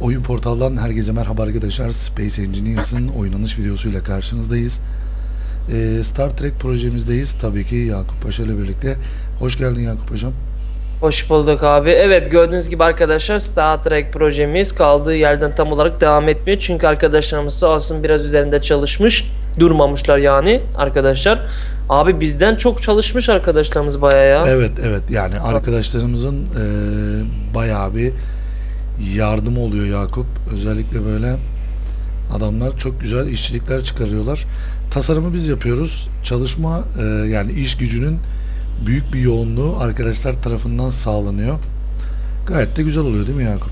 Oyun portaldan herkese merhaba arkadaşlar. Space Engineers'ın oynanış videosuyla karşınızdayız. Ee, Star Trek projemizdeyiz. Tabii ki Yakup Paşa ile birlikte. Hoş geldin Yakup Paşam. Hoş bulduk abi. Evet gördüğünüz gibi arkadaşlar Star Trek projemiz kaldığı yerden tam olarak devam etmiyor. Çünkü arkadaşlarımız sağ olsun biraz üzerinde çalışmış. Durmamışlar yani arkadaşlar. Abi bizden çok çalışmış arkadaşlarımız baya ya. Evet evet yani arkadaşlarımızın e, bayağı bir yardımı oluyor Yakup. Özellikle böyle adamlar çok güzel işçilikler çıkarıyorlar. Tasarımı biz yapıyoruz. Çalışma e, yani iş gücünün büyük bir yoğunluğu arkadaşlar tarafından sağlanıyor. Gayet de güzel oluyor değil mi Yakup?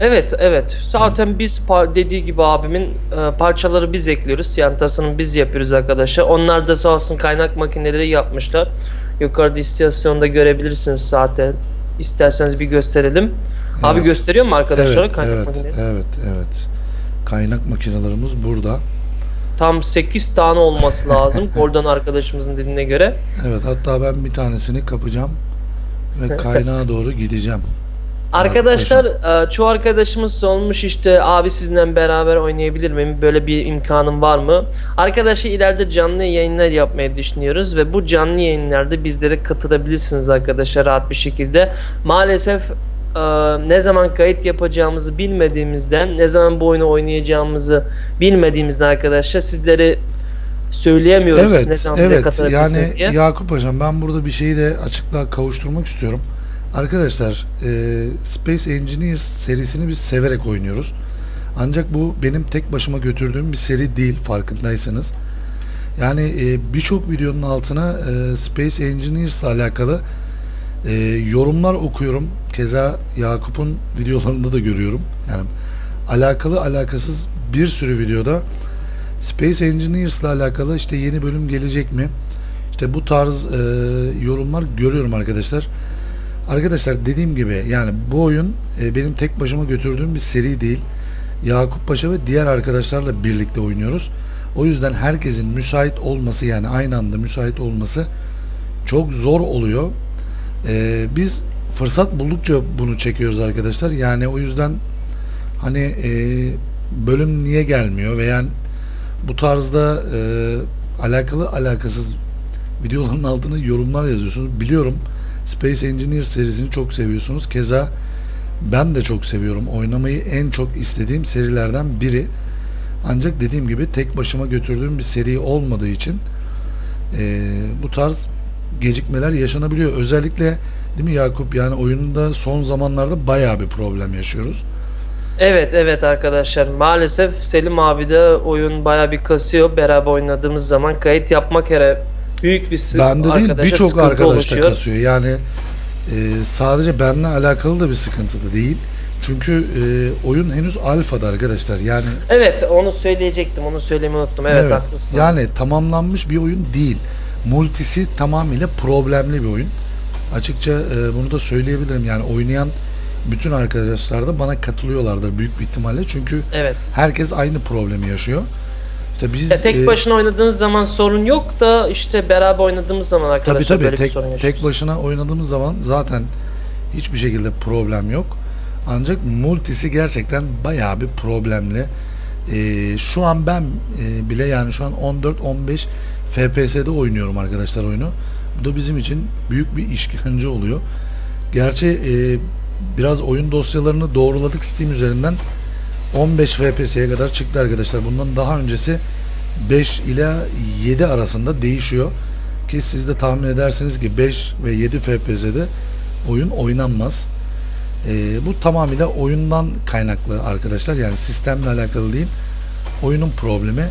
Evet evet. Zaten biz par- dediği gibi abimin e, parçaları biz ekliyoruz. Yani tasarım biz yapıyoruz arkadaşlar. Onlar da sağ olsun kaynak makineleri yapmışlar. Yukarıda istasyonda görebilirsiniz zaten. İsterseniz bir gösterelim. Abi Evet. gösteriyor mu arkadaşlara evet, kaynak evet, makineleri? evet, evet. Kaynak makinelerimiz burada. Tam 8 tane olması lazım. Oradan arkadaşımızın dediğine göre. Evet, hatta ben bir tanesini kapacağım ve kaynağa doğru gideceğim. Arkadaşlar e, çoğu arkadaşımız sormuş işte abi sizinle beraber oynayabilir miyim? Böyle bir imkanım var mı? Arkadaşlar ileride canlı yayınlar yapmayı düşünüyoruz ve bu canlı yayınlarda bizlere katılabilirsiniz arkadaşlar rahat bir şekilde. Maalesef e, ne zaman kayıt yapacağımızı bilmediğimizden, ne zaman bu oyunu oynayacağımızı bilmediğimizden arkadaşlar sizlere söyleyemiyoruz ne Evet, zaman bize evet. katılabilirsiniz Yani diye. Yakup Hocam ben burada bir şeyi de açıklığa kavuşturmak istiyorum. Arkadaşlar, e, Space Engineers serisini biz severek oynuyoruz. Ancak bu benim tek başıma götürdüğüm bir seri değil farkındaysanız. Yani e, birçok videonun altına e, Space Engineers ile alakalı e, yorumlar okuyorum. Keza Yakup'un videolarında da görüyorum. Yani alakalı alakasız bir sürü videoda Space Engineers ile alakalı işte yeni bölüm gelecek mi? İşte bu tarz e, yorumlar görüyorum arkadaşlar. Arkadaşlar dediğim gibi yani bu oyun e, benim tek başıma götürdüğüm bir seri değil. Yakup Paşa ve diğer arkadaşlarla birlikte oynuyoruz. O yüzden herkesin müsait olması yani aynı anda müsait olması çok zor oluyor. E, biz fırsat buldukça bunu çekiyoruz arkadaşlar. Yani o yüzden hani e, bölüm niye gelmiyor veya bu tarzda e, alakalı alakasız videoların altına yorumlar yazıyorsunuz. Biliyorum Space Engineers serisini çok seviyorsunuz. Keza ben de çok seviyorum. Oynamayı en çok istediğim serilerden biri. Ancak dediğim gibi tek başıma götürdüğüm bir seri olmadığı için e, bu tarz gecikmeler yaşanabiliyor. Özellikle değil mi Yakup? Yani oyunda son zamanlarda bayağı bir problem yaşıyoruz. Evet evet arkadaşlar maalesef Selim abi de oyun baya bir kasıyor beraber oynadığımız zaman kayıt yapmak yere büyük bir sı- Bende değil arkadaşa birçok sıkıntı arkadaşta oluşuyor. kasıyor. Yani e, sadece benimle alakalı da bir sıkıntı da değil. Çünkü e, oyun henüz alfada arkadaşlar. Yani Evet onu söyleyecektim onu söylemeyi unuttum evet, haklısın. Yani tamamlanmış bir oyun değil. Multisi tamamıyla problemli bir oyun. Açıkça e, bunu da söyleyebilirim. Yani oynayan bütün arkadaşlar da bana katılıyorlardır büyük bir ihtimalle. Çünkü Evet. herkes aynı problemi yaşıyor. İşte biz Ya tek e, başına oynadığınız zaman sorun yok da işte beraber oynadığımız zaman Tabii arkadaşlar tabii böyle bir tek, sorun yaşıyoruz. tek başına oynadığımız zaman zaten hiçbir şekilde problem yok. Ancak multisi gerçekten bayağı bir problemli. Ee, şu an ben e, bile yani şu an 14-15 FPS'de oynuyorum arkadaşlar oyunu. Bu da bizim için büyük bir işkence oluyor. Gerçi e, biraz oyun dosyalarını doğruladık Steam üzerinden 15 FPS'ye kadar çıktı arkadaşlar. Bundan daha öncesi 5 ila 7 arasında değişiyor. Ki siz de tahmin edersiniz ki 5 ve 7 FPS'de oyun oynanmaz. Ee, bu tamamıyla oyundan kaynaklı arkadaşlar. Yani sistemle alakalı değil. Oyunun problemi.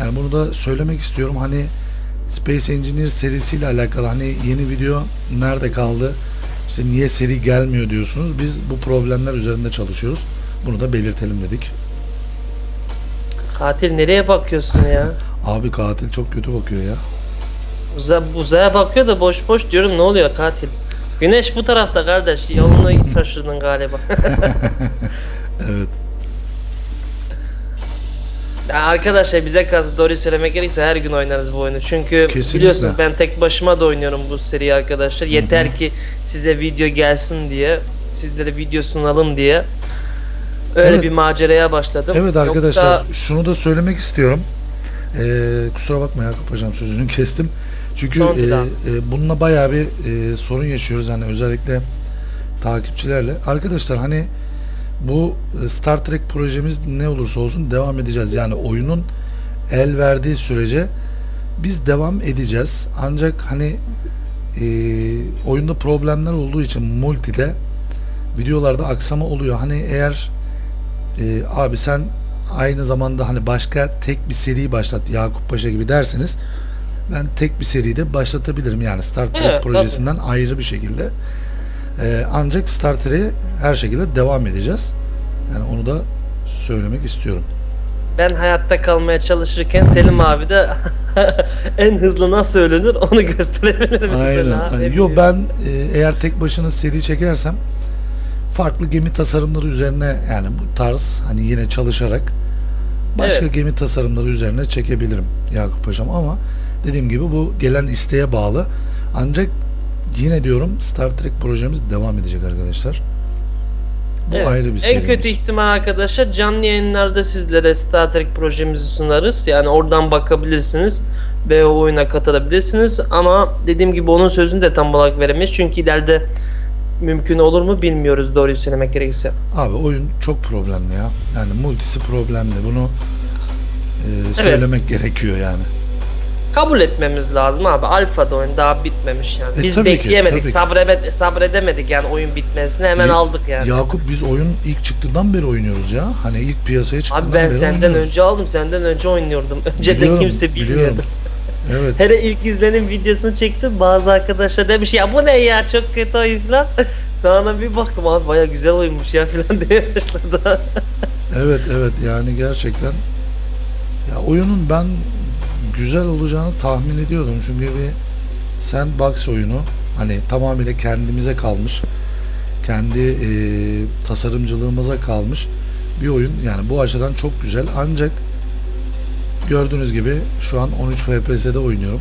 Yani bunu da söylemek istiyorum. Hani Space Engineers serisiyle alakalı hani yeni video nerede kaldı? İşte niye seri gelmiyor diyorsunuz. Biz bu problemler üzerinde çalışıyoruz. Bunu da belirtelim dedik. Katil nereye bakıyorsun ya? Abi katil çok kötü bakıyor ya. Uza, uzaya bakıyor da boş boş diyorum ne oluyor katil? Güneş bu tarafta kardeş yolunu şaşırdın galiba. Evet. Ya arkadaşlar bize kalsın doğruyu söylemek gerekirse her gün oynarız bu oyunu. Çünkü Kesinlikle. biliyorsunuz ben tek başıma da oynuyorum bu seriyi arkadaşlar. Yeter ki size video gelsin diye, sizlere video sunalım diye. Öyle Evet. bir maceraya başladım. Evet arkadaşlar Yoksa şunu da söylemek istiyorum. Ee, kusura bakma Yakup Hocam sözünü kestim. Çünkü e, e, bununla bayağı bir e, sorun yaşıyoruz yani özellikle takipçilerle. Arkadaşlar hani bu e, Star Trek projemiz ne olursa olsun devam edeceğiz. Yani oyunun el verdiği sürece biz devam edeceğiz. Ancak hani e, oyunda problemler olduğu için multide videolarda aksama oluyor. Hani eğer e, abi sen aynı zamanda hani başka tek bir seri başlat Yakup Paşa gibi derseniz ben tek bir seride başlatabilirim. Yani Star Trek Evet, projesinden ayrı bir şekilde. E, ancak Star Trek'e her şekilde devam edeceğiz. Yani onu da söylemek istiyorum. ben hayatta kalmaya çalışırken Selim abi de en hızlı nasıl ölünür onu gösterebilir. Aynen. Ne aynen. Yo ben e, eğer tek başına seri çekersem farklı gemi tasarımları üzerine yani bu tarz hani yine çalışarak başka Evet. gemi tasarımları üzerine çekebilirim Yakup Paşam ama dediğim gibi bu gelen isteğe bağlı. Ancak yine diyorum Star Trek projemiz devam edecek arkadaşlar. Bu Evet. ayrı bir En serimiz. kötü ihtimal arkadaşlar canlı yayınlarda sizlere Star Trek projemizi sunarız. Yani oradan bakabilirsiniz ve o oyuna katılabilirsiniz. Ama dediğim gibi onun sözünü de tam olarak veremeyiz. Çünkü ileride mümkün olur mu bilmiyoruz doğruyu söylemek gerekirse. Abi oyun çok problemli ya. Yani multisi problemli. Bunu e, söylemek gerekiyor yani. Kabul etmemiz lazım abi. Alfa'da oyun daha bitmemiş yani. E, Biz tabii ki, bekleyemedik, tabii ki. sabrede- sabredemedik yani oyun bitmesine hemen Ya- aldık yani. Yakup biz oyun ilk çıktığından beri oynuyoruz ya. Hani ilk piyasaya çıktığından Abi ben beri senden oynuyoruz. önce aldım, senden önce oynuyordum. Önceden Biliyorum, kimse bilmiyordu. biliyorum. Evet. Hele ilk izlenim videosunu çektim. Bazı arkadaşlar demiş ya bu ne ya çok kötü oyun falan. Sonra bir baktım abi baya güzel oyunmuş ya falan diye başladı. Evet evet yani gerçekten ya oyunun ben güzel olacağını tahmin ediyordum. Çünkü bir sandbox oyunu hani tamamıyla kendimize kalmış kendi e, tasarımcılığımıza kalmış bir oyun. Yani bu açıdan çok güzel. Ancak gördüğünüz gibi şu an 13 FPS'de oynuyorum.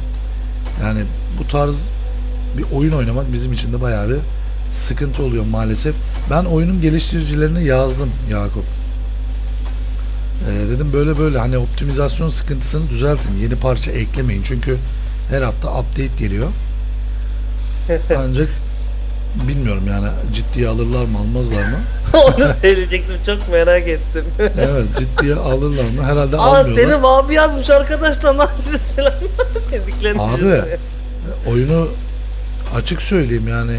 Yani bu tarz bir oyun oynamak bizim için de bayağı bir sıkıntı oluyor maalesef. Ben oyunun geliştiricilerine yazdım Yakup ee, dedim böyle böyle hani optimizasyon sıkıntısını düzeltin. Yeni parça eklemeyin. Çünkü her hafta update geliyor. Ancak bilmiyorum yani ciddiye alırlar mı almazlar mı? Onu söyleyecektim çok merak ettim. Evet ciddiye alırlar mı? Herhalde Aa almıyorlar. Selim abi yazmış arkadaşlar ne yapacağız falan. Dediklerini Abi oyunu açık söyleyeyim yani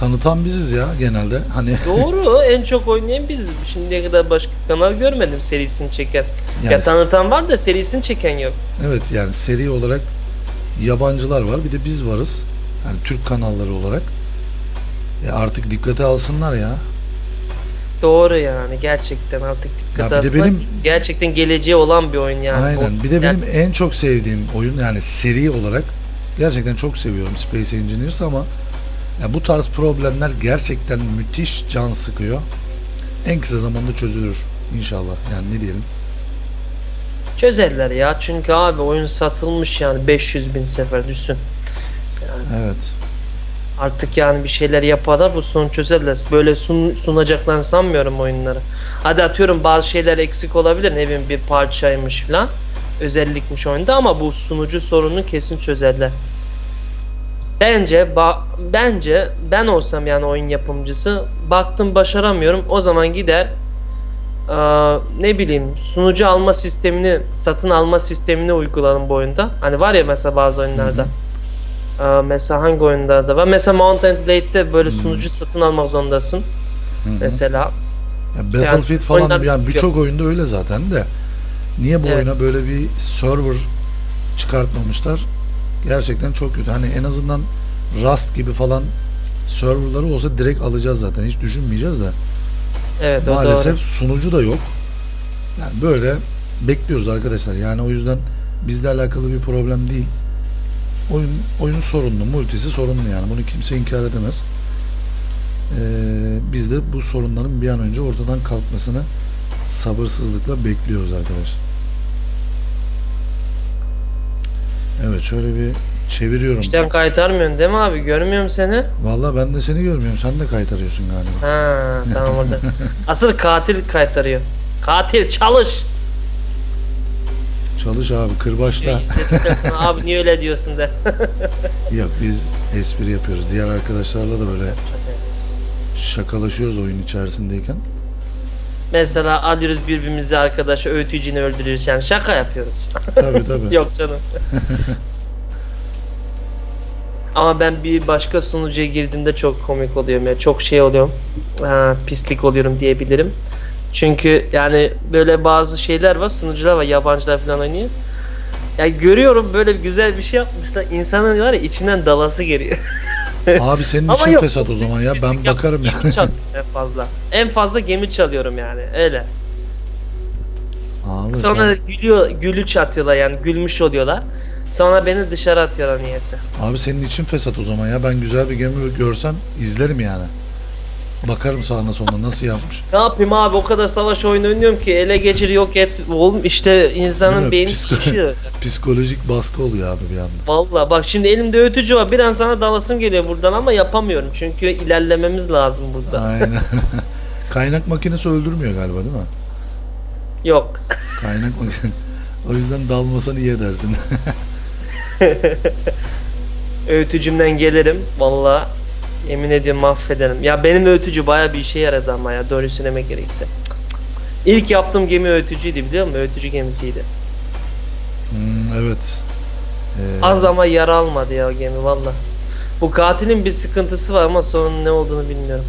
tanıtan biziz ya genelde. Hani Doğru en çok oynayan biz. Şimdiye kadar başka kanal görmedim serisini çeken. yani Ya tanıtan var da serisini çeken yok. evet yani seri olarak yabancılar var. Bir de biz varız. Yani Türk kanalları olarak. E artık dikkate alsınlar ya. Doğru yani gerçekten artık dikkat Ya bir de aslında benim- gerçekten geleceği olan bir oyun yani. Aynen. O- Bir de yani- benim en çok sevdiğim oyun yani seri olarak gerçekten çok seviyorum Space Engineers ama ya bu tarz problemler gerçekten müthiş can sıkıyor. En kısa zamanda çözülür inşallah. Yani ne diyelim. Çözerler ya çünkü abi oyun satılmış yani 500 bin sefer düşün. Evet. Artık yani bir şeyler yaparlar bu sorunu çözerler. Böyle sun, sunacaklarını sanmıyorum oyunları. Hadi atıyorum bazı şeyler eksik olabilir. Ne bileyim bir parçaymış falan. Özellikmiş oyunda ama bu sunucu sorununu kesin çözerler. Bence bence ben olsam yani oyun yapımcısı baktım başaramıyorum o zaman gider eee, ne bileyim sunucu alma sistemini satın alma sistemini uygularım bu oyunda. Hani var ya mesela bazı oyunlarda. Eee, mesela hangi oyunlarda var? Mesela Mount and Blade'de böyle sunucu satın almak zorundasın. Hı hı. Mesela. Ya Battlefield falan oyundan yani birçok oyunda öyle zaten de. Niye bu Evet. oyuna böyle bir server çıkartmamışlar? Gerçekten çok kötü. Hani en azından Rust gibi falan serverları olsa direkt alacağız zaten. Hiç düşünmeyeceğiz de. Evet Maalesef doğru. sunucu da yok. Yani böyle bekliyoruz arkadaşlar. Yani o yüzden bizle alakalı bir problem değil. Oyun oyun sorunlu, multisi sorunlu yani. Bunu kimse inkar edemez. Ee, biz de bu sorunların bir an önce ortadan kalkmasını sabırsızlıkla bekliyoruz arkadaşlar. Evet şöyle bir Çeviriyorum. İşten kaytarmıyorsun değil mi abi? Görmüyorum seni. Vallahi ben de seni görmüyorum. Sen de kaytarıyorsun galiba. Ha tamam orada. Asıl katil kaytarıyor. Katil çalış. Çalış abi kırbaçla. Abi niye öyle diyorsun de. Yok biz espri yapıyoruz. Diğer arkadaşlarla da böyle şakalaşıyoruz oyun içerisindeyken. Mesela alıyoruz birbirimizi arkadaşı öğütücünü öldürüyoruz yani şaka yapıyoruz. Tabii tabii. Yok canım. Ama ben bir başka sunucuya girdiğimde çok komik oluyorum ya. Çok şey oluyorum. Ha, pislik oluyorum diyebilirim. Çünkü yani böyle bazı şeyler var, sunucular var, yabancılar falan oynuyor. Ya görüyorum böyle güzel bir şey yapmışlar. İnsanın var ya içinden dalası geliyor. Abi senin Ama için yok, fesat o zaman ya. Ben bakarım yani. çalıyorum en fazla. En fazla gemi çalıyorum yani öyle. Abi Sonra sen- gülüyor, gülüç atıyorlar yani gülmüş oluyorlar. Sonra beni dışarı atıyorlar niyeyse. abi senin için fesat o zaman ya. Ben güzel bir gemi görsem izlerim yani. Bakarım sağına soluna nasıl yapmış. Ne yapayım abi o kadar savaş oyunu oynuyorum ki ele geçir yok et oğlum işte Değil insanın beyni Psiko- şişiyor. Psikolojik baskı oluyor abi bir anda. Valla bak şimdi elimde öğütücü var bir an sana dalasım geliyor buradan ama yapamıyorum çünkü ilerlememiz lazım burada. Aynen. Kaynak makinesi öldürmüyor galiba değil mi? Yok. Kaynak makinesi. O yüzden dalmasan iyi edersin. Öğütücümden gelirim valla yemin ediyorum mahvederim. Ya benim öğütücü baya bir işe yaradı ama ya doğru söylemek gerekirse. İlk yaptığım gemi öğütücüydü biliyor musun? Öğütücü gemisiydi. Hmm, evet. Ee, Az ama yara almadı ya o gemi valla. Bu katilin bir sıkıntısı var ama sorunun ne olduğunu bilmiyorum.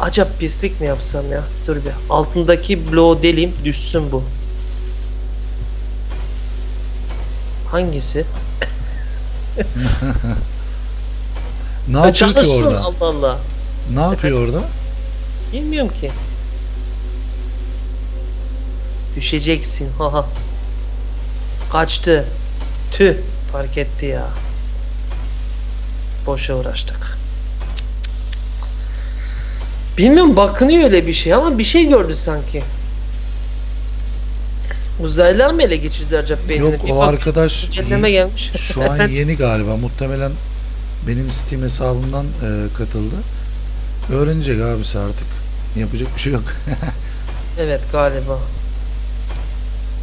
Acaba pislik mi yapsam ya? Dur bir. Altındaki bloğu deleyim düşsün bu. Hangisi? ne yapıyor ki Çalışsın orada? Allah Allah. Ne yapıyor orada? Bilmiyorum ki. Düşeceksin. Haha. Kaçtı. Tüh. Fark etti ya. Boşa uğraştık. Bilmiyorum bakınıyor öyle bir şey ama bir şey gördü sanki. Uzaylılar mı ele geçirdi acaba beynini? Yok Bir o bak, arkadaş Cehenneme gelmiş. şu an yeni galiba. Muhtemelen benim Steam hesabımdan e, katıldı. Öğrenecek abisi artık. Yapacak bir şey yok. Evet galiba.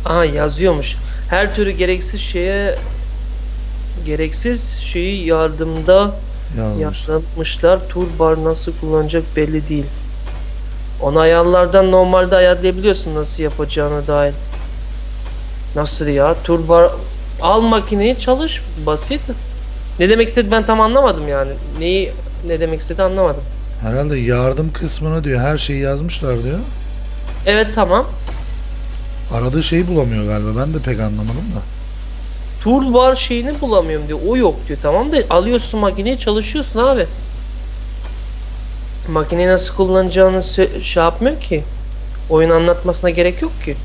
Aha yazıyormuş. Her türlü gereksiz şeye gereksiz şeyi yardımda Yazmış. yazmışlar. Toolbar nasıl kullanacak belli değil. Onu ayarlardan normalde ayarlayabiliyorsun nasıl yapacağını dair. Nasıl ya? Toolbar al makineyi çalış basit. Ne demek istedi ben tam anlamadım yani. Neyi ne demek istedi anlamadım. Herhalde yardım kısmına diyor her şeyi yazmışlar diyor. Evet tamam. Aradığı şeyi bulamıyor galiba. Ben de pek anlamadım da. Toolbar şeyini bulamıyorum diyor. O yok diyor. Tamam da alıyorsun makineyi çalışıyorsun abi. Makineyi nasıl kullanacağını şey yapmıyor ki. Oyun anlatmasına gerek yok ki.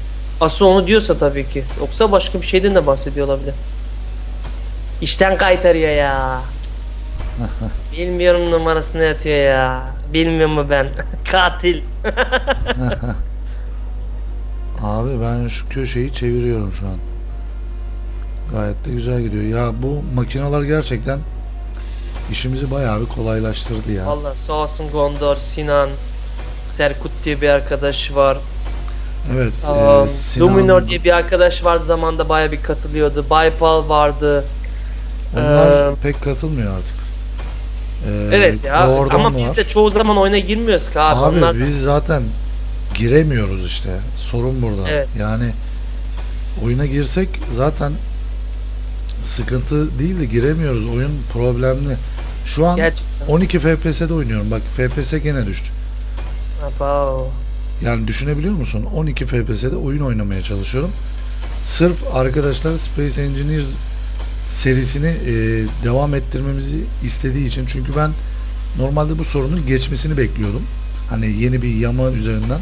Asıl onu diyorsa tabii ki. Yoksa başka bir şeyden de bahsediyor olabilir. İşten kaytarıyor ya. Bilmiyorum numarasını yatıyor ya. Bilmiyor mu ben? Katil. Abi ben şu köşeyi çeviriyorum şu an. Gayet de güzel gidiyor. Ya bu makineler gerçekten işimizi bayağı bir kolaylaştırdı ya. Valla sağ olsun Gondor, Sinan, Serkut diye bir arkadaş var. Evet. Aa, e, Sinan- Luminor diye bir arkadaş vardı zamanda baya bir katılıyordu. Baypal vardı. Onlar Ee, pek katılmıyor artık. Ee, evet ya ama var. biz de çoğu zaman oyuna girmiyoruz ki abi. Abi Onlar biz zaten giremiyoruz işte. Sorun burada. Evet. Yani oyuna girsek zaten sıkıntı değil de giremiyoruz. Oyun problemli. Şu an gerçekten. 12 FPS'de oynuyorum. Bak FPS gene düştü. Abo. Yani düşünebiliyor musun? 12 FPS'de oyun oynamaya çalışıyorum. Sırf arkadaşlar Space Engineers serisini e, devam ettirmemizi istediği için. Çünkü ben normalde bu sorunun geçmesini bekliyordum. Hani yeni bir yama üzerinden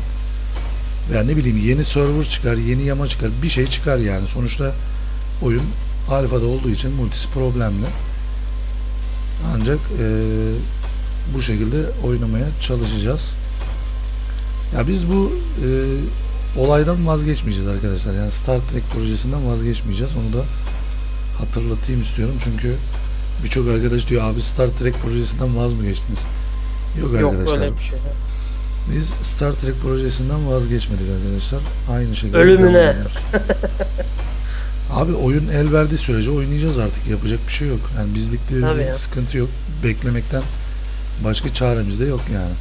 veya ne bileyim yeni server çıkar, yeni yama çıkar, bir şey çıkar yani. Sonuçta oyun alfada olduğu için multisi problemli. Ancak e, bu şekilde oynamaya çalışacağız. Ya biz bu e, olaydan vazgeçmeyeceğiz arkadaşlar. Yani Star Trek projesinden vazgeçmeyeceğiz. Onu da hatırlatayım istiyorum. Çünkü Birçok arkadaş diyor abi Star Trek projesinden vaz mı geçtiniz? Yok Yok arkadaşlar. öyle bir şey. Biz Star Trek projesinden vazgeçmedik arkadaşlar. Aynı şekilde. Ölümüne. Abi oyun el verdiği sürece oynayacağız artık. Yapacak bir şey yok. Yani bizlik bir sıkıntı yok. Beklemekten başka çaremiz de yok yani.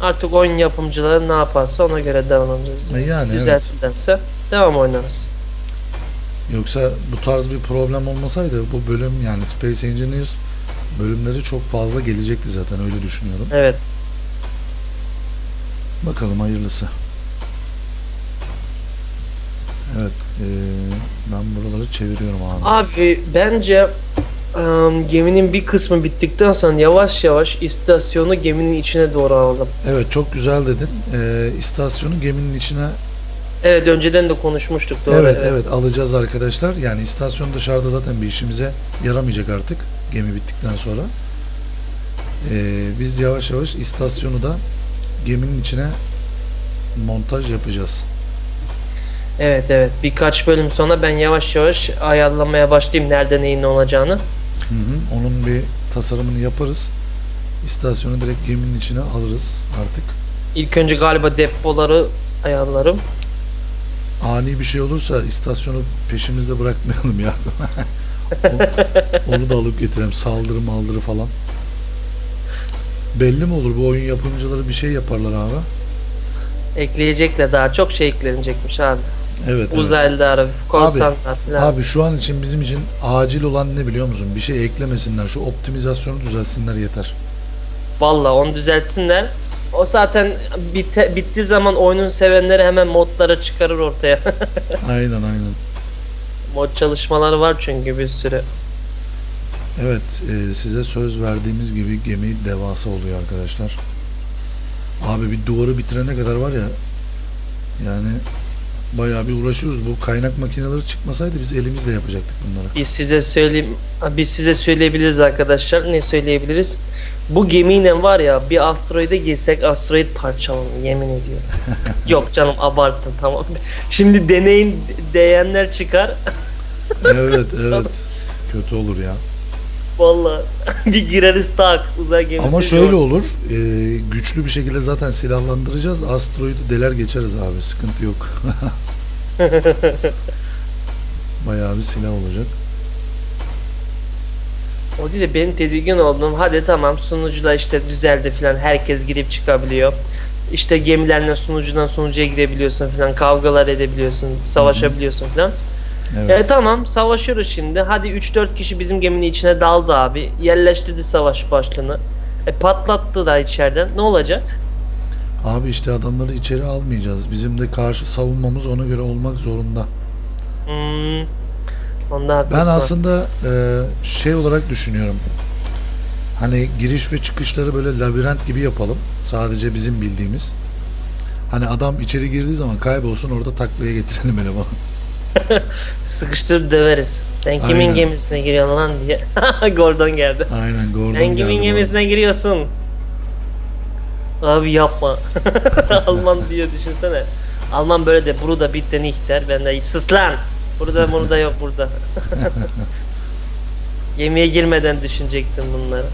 Artık oyun yapımcıları ne yaparsa ona göre devam edeceğiz. E yani evet. Devam oynarız. Yoksa bu tarz bir problem olmasaydı bu bölüm yani Space Engineers bölümleri çok fazla gelecekti zaten öyle düşünüyorum. Evet. Bakalım hayırlısı. Evet, eee, ben buraları çeviriyorum abi. Abi bence ım, geminin bir kısmı bittikten sonra yavaş yavaş istasyonu geminin içine doğru alalım. Evet, çok güzel dedin. Eee istasyonu geminin içine Evet önceden de konuşmuştuk doğru. evet, evet alacağız arkadaşlar. Yani istasyon dışarıda zaten bir işimize yaramayacak artık gemi bittikten sonra. Eee, biz yavaş yavaş istasyonu da geminin içine montaj yapacağız. Evet evet birkaç bölüm sonra ben yavaş yavaş ayarlamaya başlayayım nerede neyin ne olacağını. Hı hı, onun bir tasarımını yaparız. İstasyonu direkt geminin içine alırız artık. İlk önce galiba depoları ayarlarım. Ani bir şey olursa istasyonu peşimizde bırakmayalım ya. Onu da alıp getirelim. Saldırı maldırı falan. Belli mi olur bu oyun yapımcıları bir şey yaparlar abi? Ekleyecekler daha çok şey eklenecekmiş abi. Evet. evet. Uzaylılar, korsanlar falan. Abi şu an için bizim için acil olan ne biliyor musun? Bir şey eklemesinler. Şu optimizasyonu düzelsinler yeter. Valla onu düzeltsinler. O zaten bite, bittiği zaman oyunun sevenleri hemen modları çıkarır ortaya. Aynen aynen. Mod çalışmaları var çünkü bir sürü. Evet e, size söz verdiğimiz gibi gemi devasa oluyor arkadaşlar. Abi bir duvarı bitirene kadar var ya yani bayağı bir uğraşıyoruz. Bu kaynak makineleri çıkmasaydı biz elimizle yapacaktık bunları. Biz size söyleyeyim, biz size söyleyebiliriz arkadaşlar. Ne söyleyebiliriz? Bu gemiyle var ya bir asteroide girsek asteroid parçalanır yemin ediyorum. Yok canım abarttın tamam. Şimdi deneyin diyenler çıkar. Evet evet. Kötü olur ya. Valla bir gireriz tak uzay gemisi. Ama şöyle yok. olur. e, güçlü bir şekilde zaten silahlandıracağız. Asteroidi deler geçeriz abi. Sıkıntı yok. bayağı bir silah olacak. O değil de benim tedirgin olduğum hadi tamam sunucuda işte düzeldi falan herkes girip çıkabiliyor. İşte gemilerle sunucudan sunucuya girebiliyorsun falan kavgalar edebiliyorsun savaşabiliyorsun falan. Evet. E tamam savaşıyoruz şimdi. Hadi 3-4 kişi bizim geminin içine daldı abi. Yerleştirdi savaş başlığını. E patlattı da içeriden. Ne olacak? Abi işte adamları içeri almayacağız. Bizim de karşı savunmamız ona göre olmak zorunda. Hmm. Onda Ben aslında e, şey olarak düşünüyorum. Hani giriş ve çıkışları böyle labirent gibi yapalım. Sadece bizim bildiğimiz. Hani adam içeri girdiği zaman kaybolsun orada taklaya getirelim elemanı. Sıkıştırıp döveriz. Sen kimin Aynen. gemisine giriyorsun lan diye. Gordon geldi. Aynen Gordon Sen kimin geldi gemisine giriyorsun? Abi yapma. Alman diyor düşünsene. Alman böyle de burada bitti ihter. Ben de sus lan. Burada burada yok burada. Gemiye girmeden düşünecektim bunları.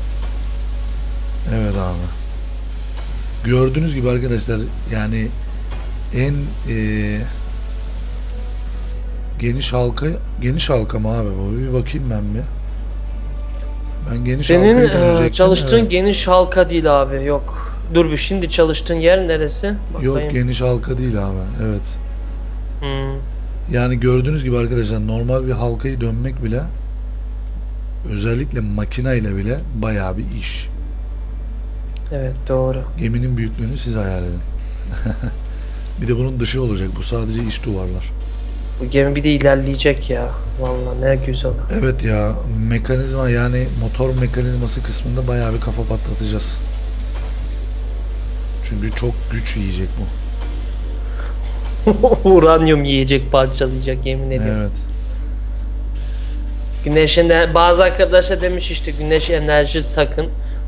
Evet abi. Gördüğünüz gibi arkadaşlar yani en e, geniş halka geniş halka mı abi bu? Bir bakayım ben bir. Ben geniş Senin e, çalıştığın evet. geniş halka değil abi yok. Dur bir şimdi çalıştığın yer neresi? Yok Bakayım. geniş halka değil abi. Evet. Hmm. Yani gördüğünüz gibi arkadaşlar normal bir halkayı dönmek bile özellikle makina ile bile bayağı bir iş. Evet doğru. Geminin büyüklüğünü siz hayal edin. bir de bunun dışı olacak. Bu sadece iç duvarlar. Bu gemi bir de ilerleyecek ya. Vallahi ne güzel. Evet ya mekanizma yani motor mekanizması kısmında bayağı bir kafa patlatacağız. Çünkü çok güç yiyecek bu. Uranyum yiyecek parçalayacak yemin ediyorum. Evet. Güneşin de bazı arkadaşlar demiş işte güneş enerji takın.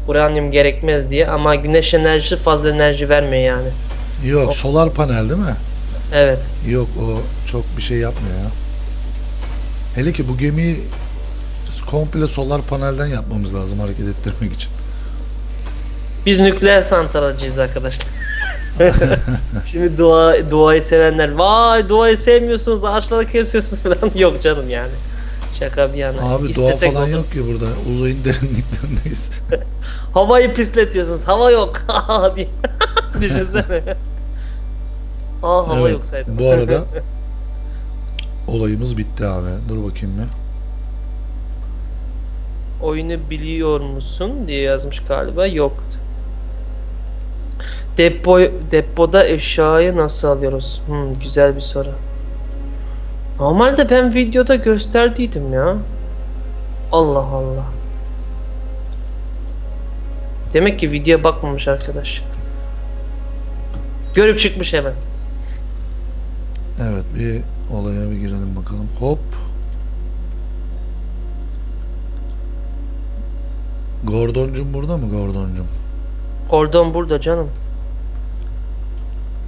Uranyum gerekmez diye ama güneş enerjisi fazla enerji vermiyor yani. Yok O- solar panel değil mi? Evet. Yok o çok bir şey yapmıyor ya. Hele ki bu gemiyi komple solar panelden yapmamız lazım hareket ettirmek için. Biz nükleer santralciyiz arkadaşlar. Şimdi dua duayı sevenler vay duayı sevmiyorsunuz ağaçları kesiyorsunuz falan yok canım yani. Şaka bir yana. Abi İstesek doğa falan olur. yok ki burada. Uzayın derinliklerindeyiz. Havayı pisletiyorsunuz. Hava yok. diye. Düşünsene. Aa hava Evet, yok zaten. Bu arada olayımız bitti abi. Dur bakayım bir. Oyunu biliyor musun diye yazmış galiba. Yoktu. Depo, depoda eşyayı nasıl alıyoruz? Hmm, güzel bir soru. Normalde ben videoda gösterdiydim ya. Allah Allah. Demek ki videoya bakmamış arkadaş. Görüp çıkmış hemen. Evet bir olaya bir girelim bakalım. Hop. Gordoncum burada mı Gordoncum? Gordon burada canım.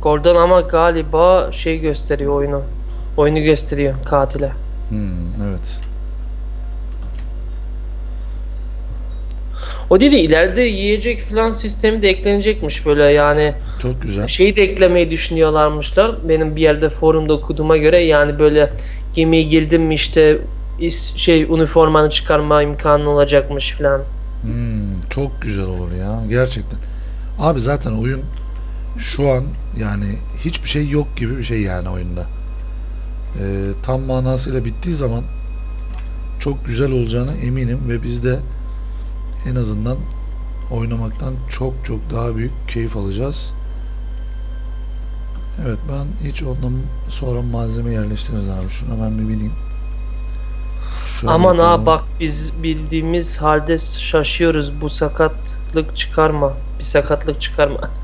Gordon ama galiba şey gösteriyor oyunu. Oyunu gösteriyor katile. Hmm, evet. O dedi ileride yiyecek falan sistemi de eklenecekmiş böyle yani Çok güzel. şeyi de eklemeyi düşünüyorlarmışlar. Benim bir yerde forumda okuduğuma göre yani böyle gemiye girdim mi işte is- şey üniformanı çıkarma imkanı olacakmış falan. Hmm, çok güzel olur ya gerçekten. Abi zaten oyun şu an yani hiçbir şey yok gibi bir şey yani oyunda. Ee, tam manasıyla bittiği zaman çok güzel olacağına eminim ve biz de en azından oynamaktan çok çok daha büyük keyif alacağız. Evet ben hiç ondan sonra malzeme yerleştiririz abi. Şuna ben bir bineyim. Şöyle Aman yapalım. ha bak biz bildiğimiz halde şaşıyoruz bu sakatlık çıkarma. Bir sakatlık çıkarma.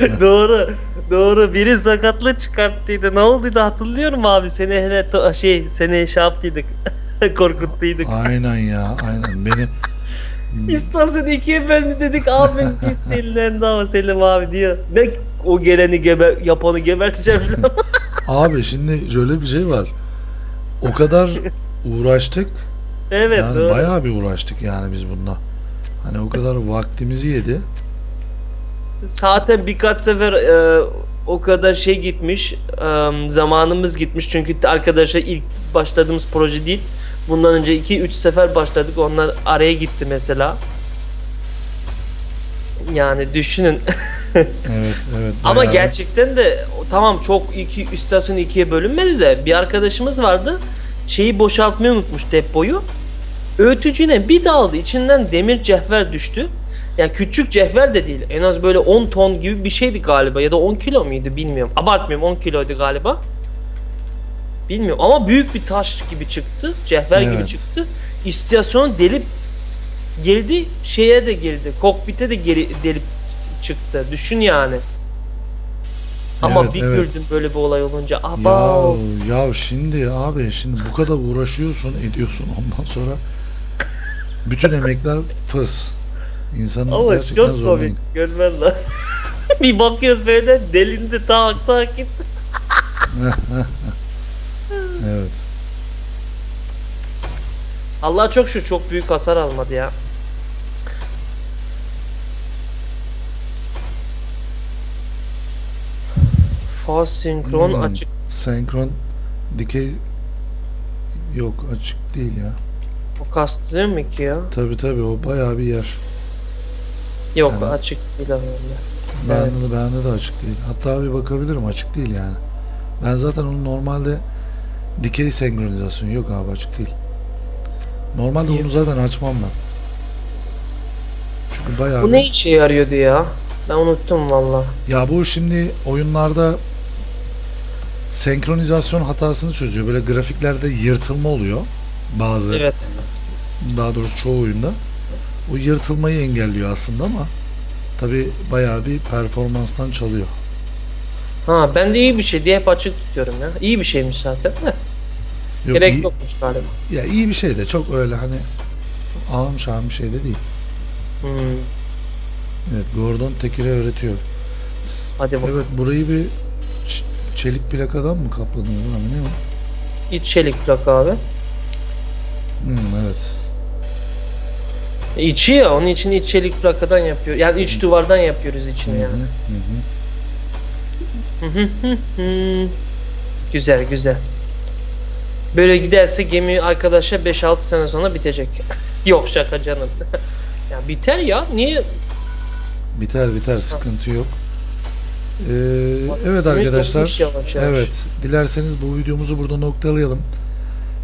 doğru. Doğru. Biri sakatlık çıkarttıydı. Ne olduydu hatırlıyorum abi. Seni hele şey seni şey yaptıydık. Korkuttuyduk. Aynen ya aynen beni İstasyon 2'ye ben dedik abi biz sinirlendi ama Selim abi diyor. Ne o geleni geber yapanı geberteceğim. Abi şimdi şöyle bir şey var. O kadar uğraştık. evet yani doğru. bayağı bir uğraştık yani biz bununla. Hani o kadar vaktimizi yedi. Zaten birkaç sefer e, o kadar şey gitmiş, e, zamanımız gitmiş çünkü arkadaşlar ilk başladığımız proje değil. Bundan önce 2-3 sefer başladık. Onlar araya gitti mesela. Yani düşünün. Evet evet. Ama bayağı- gerçekten de tamam çok iki istasyon ikiye bölünmedi de bir arkadaşımız vardı. Şeyi boşaltmayı unutmuş depoyu. Öğütücüne bir daldı. içinden demir cevher düştü. Ya küçük cevher de değil. En az böyle 10 ton gibi bir şeydi galiba ya da 10 kilo muydu bilmiyorum. Abartmıyorum 10 kiloydu galiba. Bilmiyorum ama büyük bir taş gibi çıktı. Cevher gibi Evet. çıktı. İstasyonu delip girdi. Şeye de girdi. Kokpite de geri delip çıktı. Düşün yani. Ama Evet, bir evet. gördüm böyle bir olay olunca. Ya, Aba. ya şimdi abi şimdi bu kadar uğraşıyorsun ediyorsun ondan sonra bütün emekler fıs. İnsanın Ama gerçekten çok komik. Görmen lan. bir bakıyoruz böyle delindi tak tak gitti. Evet. Allah çok şu çok büyük hasar almadı ya. Faz senkron Hmm, açık. Senkron dikey yok açık değil ya. O kastırıyor mu ki ya? Tabi tabi o bayağı bir yer. Yok Yani- açık değil herhalde. Bende, Evet. de, bende de açık değil. Hatta bir bakabilirim açık değil yani. Ben zaten onun normalde dikey senkronizasyon yok abi açık değil. Normalde İyi. bunu zaten açmam ben. Çünkü bayağı Bu bir- ne işe yarıyordu ya? Ben unuttum valla. Ya bu şimdi oyunlarda senkronizasyon hatasını çözüyor. Böyle grafiklerde yırtılma oluyor. Bazı Evet. daha doğrusu çoğu oyunda. O yırtılmayı engelliyor aslında ama tabi bayağı bir performanstan çalıyor. Ha ben de iyi bir şey diye hep açık tutuyorum ya. İyi bir şeymiş zaten de. Yok, Gerek iyi- yokmuş galiba. Ya iyi bir şey de çok öyle hani ağım şahım bir şey de değil. Hmm. Evet Gordon Tekir'e öğretiyor. Hadi bak. Evet burayı bir çelik plakadan mı kapladınız lan ne o? İç çelik plak abi. Hmm, evet. İçi ya onun için iç çelik plakadan yapıyor. Yani iç duvardan yapıyoruz içini yani. Güzel güzel. Böyle giderse gemi arkadaşa 5-6 sene sonra bitecek. Yok şaka canım. ya biter ya. Niye? Biter biter sıkıntı yok. Ee, evet arkadaşlar. yavaş yavaş. Evet. Dilerseniz bu videomuzu burada noktalayalım.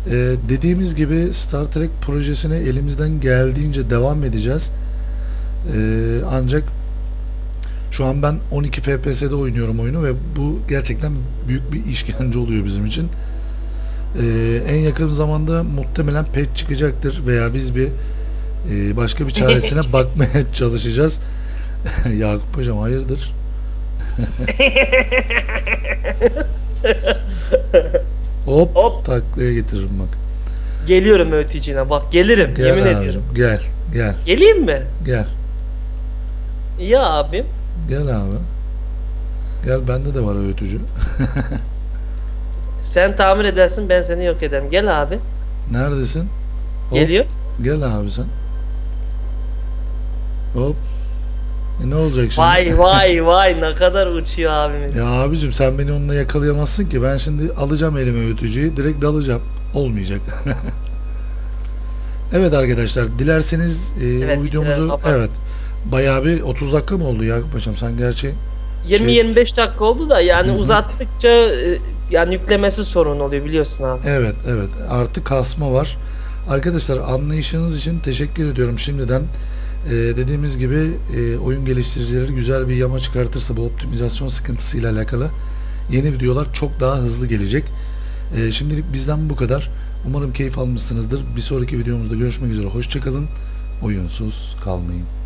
Ee, dediğimiz gibi Star Trek projesine elimizden geldiğince devam edeceğiz. Ee, ancak şu an ben 12 FPS'de oynuyorum oyunu ve bu gerçekten büyük bir işkence oluyor bizim için. Ee, en yakın zamanda muhtemelen patch çıkacaktır veya biz bir e, başka bir çaresine bakmaya çalışacağız. Yakup hocam hayırdır? Hop, Hop. taklaya getiririm bak. Geliyorum öğütücüne bak gelirim Gel yemin abicim, ediyorum. Gel, gel, Geleyim mi? gel. Ya abim. Gel abi. Gel bende de var öğütücü. Sen tamir edersin ben seni yok ederim. Gel abi. Neredesin? Hop, Geliyor. Gel abi sen. Hop. E ne olacak şimdi? Vay vay vay ne kadar uçuyor abimiz. Ya abicim sen beni onunla yakalayamazsın ki. Ben şimdi alacağım elime öğütücüyü. Direkt dalacağım. Olmayacak. evet arkadaşlar. Dilerseniz e, Evet, bu videomuzu... kapat. Evet. Bayağı bir 30 dakika mı oldu Yakup Paşam? Sen gerçi... 20-25 dakika oldu da yani Hı hı. uzattıkça e, yani yüklemesi sorun oluyor biliyorsun abi. Evet evet. Artık kasma var. Arkadaşlar anlayışınız için teşekkür ediyorum şimdiden. Ee, dediğimiz gibi e, oyun geliştiricileri güzel bir yama çıkartırsa bu optimizasyon sıkıntısıyla alakalı yeni videolar çok daha hızlı gelecek. Ee, şimdilik bizden bu kadar. Umarım keyif almışsınızdır. Bir sonraki videomuzda görüşmek üzere. Hoşçakalın. Oyunsuz kalmayın.